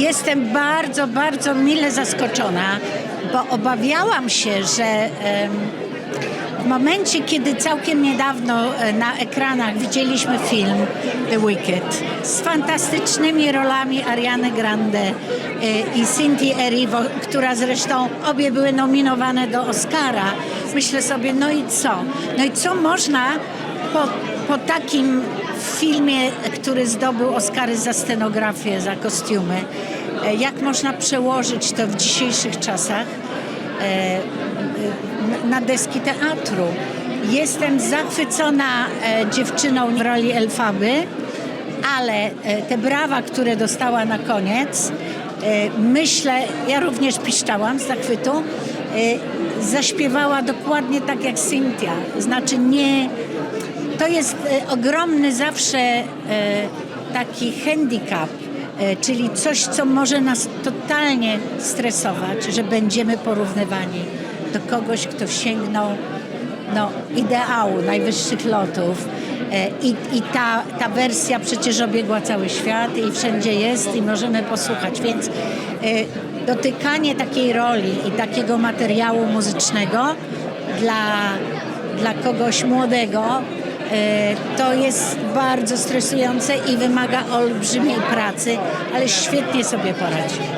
Jestem bardzo, bardzo mile zaskoczona, bo obawiałam się, że w momencie, kiedy całkiem niedawno e, na ekranach widzieliśmy film The Wicked z fantastycznymi rolami Ariany Grande e, i Cynthia Erivo, która zresztą obie były nominowane do Oscara, myślę sobie, no i co? No i co można po, po takim filmie, który zdobył Oscary za scenografię, za kostiumy, e, jak można przełożyć to w dzisiejszych czasach e, na deski teatru. Jestem zachwycona e, dziewczyną w roli Elfaby, ale te brawa, które dostała na koniec, myślę, ja również piszczałam z zachwytu, zaśpiewała dokładnie tak jak Cynthia. Znaczy nie, to jest e, ogromny zawsze e, taki handicap, e, czyli coś, co może nas totalnie stresować, że będziemy porównywani do kogoś, kto sięgnął no, ideału, najwyższych lotów. I, i ta, ta wersja przecież obiegła cały świat i wszędzie jest i możemy posłuchać, więc dotykanie takiej roli i takiego materiału muzycznego dla, dla kogoś młodego to jest bardzo stresujące i wymaga olbrzymiej pracy, ale świetnie sobie poradzi.